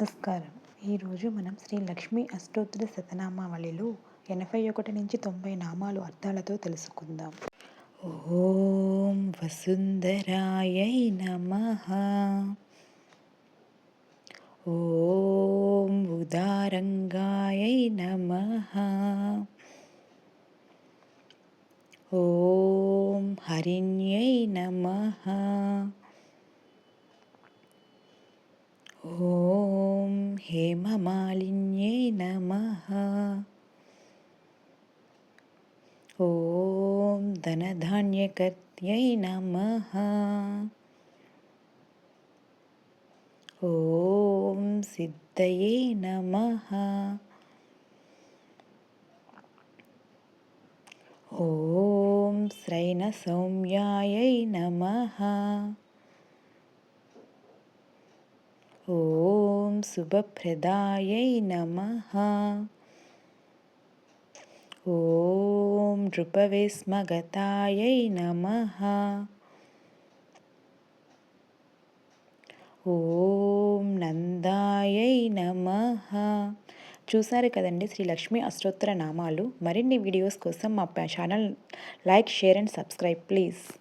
నమస్కారం. ఈరోజు మనం శ్రీ లక్ష్మీ అష్టోత్తర శతనామావళిలో ఎనభై ఒకటి నుంచి తొంభై నామాలు అర్థాలతో తెలుసుకుందాం. ఓం వసుంధరాయ నమ. ఓం ఉదారంగాయ నమ. ఓం హరిణ్యై నమ. ఓ హేమమాలిన్యై నమ. ఓం ధనధాన్యకర్త్యై నమ. ఓం సిద్ధయే నమ. ఓం శ్రైణ సౌమ్యాయై నమ. ఓం శుభప్రదాయై నమ. ఓం నృపవిస్మగతాయై నమ. ఓం నందాయై నమ. చూసారు కదండి శ్రీ లక్ష్మీ అష్టోత్తర నామాలు. మరిన్ని వీడియోస్ కోసం మా channel like share and subscribe please.